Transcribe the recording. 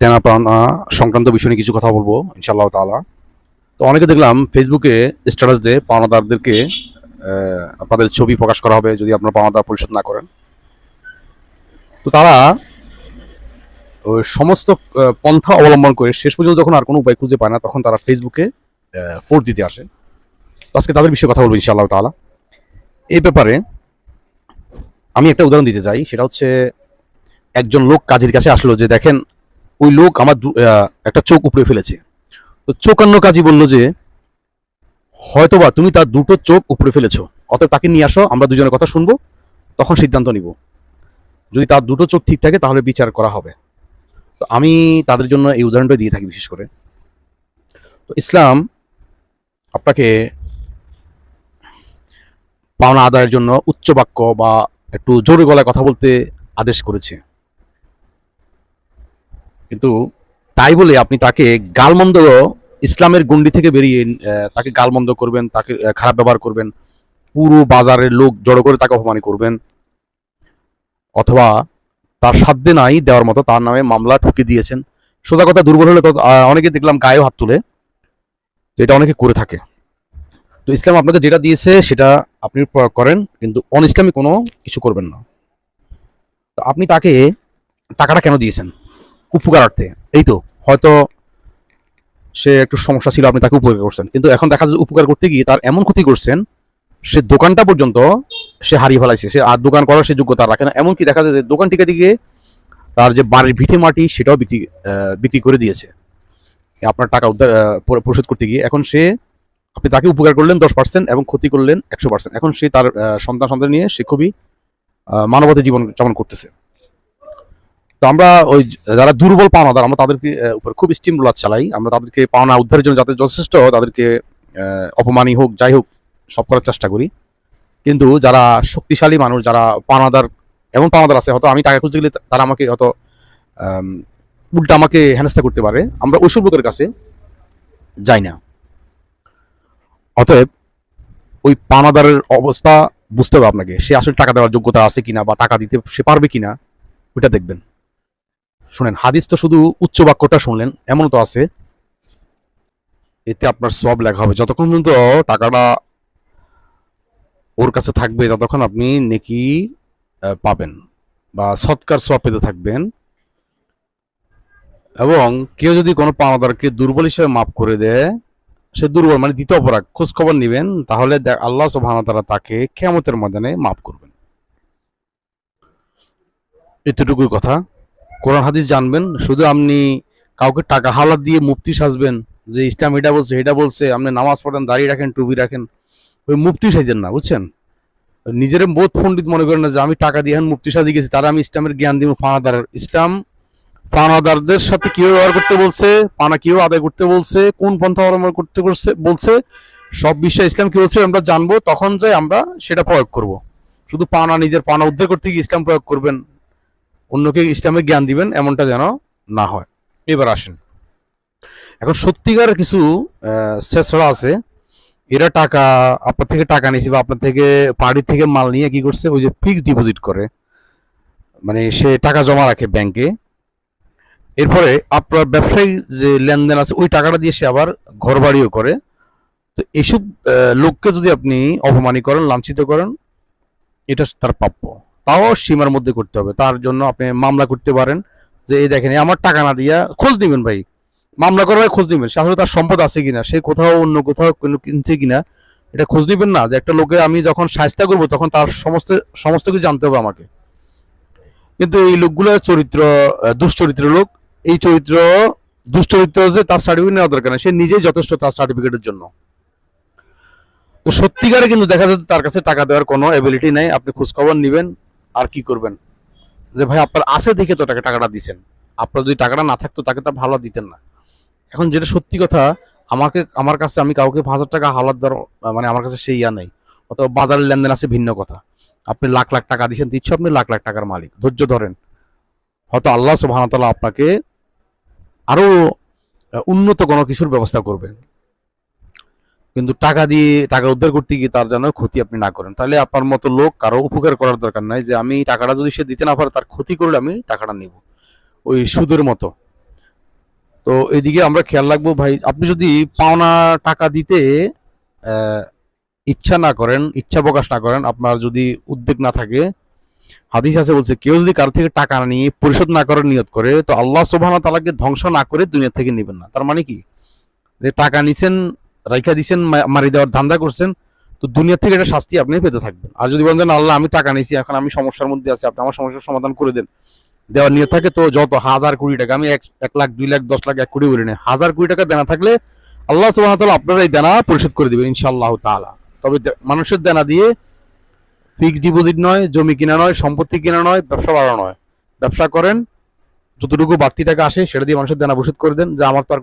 দেনা সংক্রান্ত বিষয় নিয়ে কিছু কথা বলব, ইনশাআল্লাহ তাআলা। তো অনেকে দেখলাম ফেসবুকে স্ট্যাটাস দিয়ে পাওনাদারদেরকে আপনাদের ছবি প্রকাশ করা হবে যদি আপনারা পাওনাদার পরিশোধ না করেন। তো তারা সমস্ত পন্থা অবলম্বন করে শেষ পর্যন্ত যখন আর কোনো উপায় খুঁজে পায় না, তখন তারা ফেসবুকে ফোর্স দিতে আসে। তো আজকে তাদের বিষয়ে কথা বলব, ইনশাআল্লাহ তাআলা। এই ব্যাপারে আমি একটা উদাহরণ দিতে চাই, সেটা হচ্ছে একজন লোক কাজের কাছে আসলো যে, দেখেন ওই লোক আমার একটা চোখ উপড়ে ফেলেছে। তো চোখান্ন কাজী বলল যে, হয়তোবা তুমি তার দুটো চোখ উপড়ে ফেলেছো। অতএব তাকে নিয়ে আসো, আমরা দুজনের কথা শুনব, তখন সিদ্ধান্ত নিব। যদি তার দুটো চোখ ঠিক থাকে, তাহলে বিচার করা হবে। তো আমি তাদের জন্য এই উদাহরণটা দিয়ে থাকি বিশেষ করে। তো ইসলাম আপনাকে পাওনা আদায়ের জন্য উচ্চ বাক্য বা একটু জোরে গলায় কথা বলতে আদেশ করেছে। কিন্তু তাই বলে আপনি তাকে গালমন্দ ইসলামের গণ্ডি থেকে বেরিয়ে তাকে গালমন্দ করবেন, তাকে খারাপ ব্যবহার করবেন, পুরো বাজারের লোক জড়ো করে তাকে অপমান করবেন, অথবা তার সাধ্যে নাই দেওয়ার মতো তার নামে মামলা ঠুকে দিয়েছেন। সোজা কথা দুর্বল হলে তো অনেকে দেখলাম গায়েও হাত তুলে এটা অনেকে করে থাকে। তো ইসলাম আপনাকে যেটা দিয়েছে সেটা আপনি প্রয়োগ করেন, কিন্তু অন ইসলামী কোনো কিছু করবেন না। তো আপনি তাকে টাকাটা কেন দিয়েছেন? উপকারার্থে এই তো, হয়তো সে একটু সমস্যা ছিল, আপনি তাকে উপকার করছেন। কিন্তু এখন দেখা যাচ্ছে উপকার করতে গিয়ে তার এমন ক্ষতি করছেন, সে দোকানটা পর্যন্ত সে হারিয়ে ফেলাইছে। সে আর দোকান করার সে যোগ্যতা রাখে না। এমনকি দেখা যায় যে দোকান টিকে দিকে তার যে বাড়ির ভিটে মাটি, সেটাও বিক্রি বিক্রি করে দিয়েছে। আপনার টাকা উদ্ধার পরিশোধ করতে গিয়ে এখন সে, আপনি তাকে উপকার করলেন দশ পার্সেন্ট এবং ক্ষতি করলেন একশো পার্সেন্ট। এখন সে তার সন্তান সন্তান নিয়ে সে খুবই মানবতা জীবন যাপন করতেছে। তো আমরা ওই যারা দুর্বল পাওনাদার, আমরা তাদেরকে উপর খুব স্টিম রোলার চালাই। আমরা তাদেরকে পাওনা উদ্ধারের জন্য যাতে যথেষ্ট তাদেরকে অপমানই হোক, যাই হোক, সব করার চেষ্টা করি। কিন্তু যারা শক্তিশালী মানুষ, যারা পাওনাদার, এমন পাওনাদার আছে, হয়তো আমি টাকা খুঁজতে গেলে তারা আমাকে হয়তো উল্টা আমাকে হেনস্থা করতে পারে। আমরা ওইসব লোকের কাছে যাই না। অতএব, ওই পাওনাদারের অবস্থা বুঝতে হবে আপনাকে, সে আসলে টাকা দেওয়ার যোগ্যতা আছে কিনা বা টাকা দিতে সে পারবে কিনা, ওইটা দেখবেন। শুনেন, হাদিস তো শুধু উচ্চ বাক্যটা শুনলেন এমন তো আছে। এতে আপনার সব লেখা হবে। যতক্ষণ পর্যন্ত টাকাটা ওর কাছে থাকবে, ততক্ষণ আপনি নেকি পাবেন বা সৎকার সব পেতে থাকবেন। এবং কেউ যদি কোনো পাওনাদারকে দুর্বল হিসেবে মাফ করে দেয়, সে দুর্বল মানে দ্বিতীয় অপরাধ খোঁজ খবর নিবেন, তাহলে আল্লাহ ওয়া তাআলা তাকে কিয়ামতের ময়দানে মাফ করবেন। এতটুকুই কথা। কোরআন হাদিস জানবেন, শুধু আপনি কাউকে টাকা হালাত দিয়ে মুফতি সাজবেন, যে ইসলাম এটা বলছে এটা বলছে, আপনি নামাজ পড়েন দাঁড়িয়ে রাখেন, টুপি রাখেন, ওই মুফতি সাজেন না, বুঝছেন? নিজের বোধ পণ্ডিত মনে করেন না যে আমি টাকা দিয়ে মুফতি সাজিয়ে গেছি, তারা আমি ইসলামের জ্ঞান দিব ফানাদার ইসলাম পানাদারদের সাথে কীভাবে ব্যবহার করতে বলছে, পানা কীভাবে আদায় করতে বলছে, কোন পন্থা অবলম্বন করতে করছে, বলছে, সব বিষয়ে ইসলাম কি বলছে আমরা জানব, তখন যাই আমরা সেটা প্রয়োগ করব। শুধু পানা, নিজের পানা উদ্ধার করতে গিয়ে ইসলাম প্রয়োগ করবেন। অন্যকে ইসলামের জ্ঞান দিবেন, এমনটা যেন না হয়। এবার আসেন। এখন সত্যিকার কিছু শেষরা আছে। এরা টাকা, আপনার থেকে টাকা নিয়েছে বা আপনার থেকে পার্টি থেকে মাল নিয়ে কি করছে? ওই যে ফিক্সড ডিপোজিট করে। মানে সে টাকা জমা রাখে ব্যাংকে এরপরে আপনার ব্যবসায়ী যে লেনদেন আছে, ওই টাকাটা দিয়ে সে আবার ঘর বাড়িও করে। তো এইসব লোককে যদি আপনি অপমানি করেন, লাঞ্ছিত করেন, এটা তার প্রাপ্য। তাও সীমার মধ্যে করতে হবে। তার জন্য আপনি মামলা করতে পারেন যে, এই দেখেন আমার টাকা না দিয়া খোঁজ দিবেন ভাই। মামলা করার খোঁজ দিবেন সে আসলে তার সম্পদ আছে কিনা? সে কোথাও অন্য কোথাও কিনছে কিনা? এটা খোঁজ দিবেন না যে, একটা লোকে আমি যখন সাহায্য করব, তখন তার সমস্ত সমস্ত কিছু জানতে হবে আমাকে। কিন্তু এই লোকগুলো চরিত্র দুশ্চরিত্র লোক। এই চরিত্র, দুশ্চরিত্র যে তার সার্টিফিকেট নেওয়া দরকার সে নিজেই যথেষ্ট তার সার্টিফিকেটের জন্য। তো সত্যিকারে কিন্তু দেখা যাচ্ছে তার কাছে টাকা দেওয়ার কোনো অ্যাবিলিটি নেই। আপনি খোঁজখবর নেবেন। আর কি করবেন? যে ভাই আপনার আছে দেখে তো টাকা টাকাটা দিছেন। আপনার যদি টাকাটা না থাকতো তাকে তো ভালো দিতেন না। এখন যেটা সত্যি কথা আমাকে আমার কাছে আমি কাউকে হাজার টাকা হালাত দেওয়ার মানে আমার কাছে সেই ইয়া নেই। অথবা বাজারের লেনদেন আছে ভিন্ন কথা। আপনি লাখ লাখ টাকা দিচ্ছেন দিচ্ছ আপনি লাখ লাখ টাকার মালিক। ধৈর্য ধরেন। হয়তো আল্লাহ ওয়া আপনাকে আরও আহ, উন্নত কোনো কিছুর ব্যবস্থা করবেন। কিন্তু টাকা দিয়ে টাকা উদ্ধার করতে গিয়ে তার যেন ক্ষতি আপনি না করেন। তাহলে আপনার মতো লোক কারও উপকার করার দরকার নাই যে আমি টাকাটা যদি সে দিতে না পারে তার ক্ষতি করলে আমি টাকাটা নিব। ওই সুদের মতো। তো এদিকে আমরা খেয়াল রাখব ভাই, আপনি যদি পাওনা টাকা দিতে ইচ্ছা না করেন, ইচ্ছা প্রকাশ না করেন, আপনার যদি উদ্যোগ না থাকে, হাদিস আছে বলছে, কেউ যদি কারও থেকে টাকা নিয়ে পরিশোধ না করার নিয়ত করে, তো আল্লাহ সোভানা তালাকে ধ্বংস না করে দুনিয়া থেকে নেবেন না। তার মানে কি? যে টাকা নিছেন রাইখা দিছেন, মা- মারি দেওয়ার ধান্দা করছেন, তো দুনিয়া থেকে এটা শাস্তি আপনি পেতে থাকবেন। আর যদি বলেন আল্লাহ, আমি টাকা নিয়েছি, এখন আমি সমস্যার মধ্যে আছি, আপনি আমার সমস্যার সমাধান করে দেন। দেওয়ার নিয়ত থাকে, তো যত হাজার কোটি টাকা, আমি এক এক লাখ, দুই লাখ, দশ লাখ, এক কোটি বলি না হাজার কোটি টাকা দেনা থাকলে আল্লাহ ওয়া তাআলা এই দেনা পরিশোধ করে দিবেন, ইনশাআল্লাহ তাআলা। তবে মানুষের দেনা দিয়ে ফিক্সড ডিপোজিট নয়, জমি কিনা নয়, সম্পত্তি কিনা নয়, ব্যবসা বাড়ানো নয়। ব্যবসা করেন, যতটুকু বাড়তি টাকা আসে, সেটা দিয়ে মানুষের দেনা পরিশোধ করে দেন, যে আমার তো আর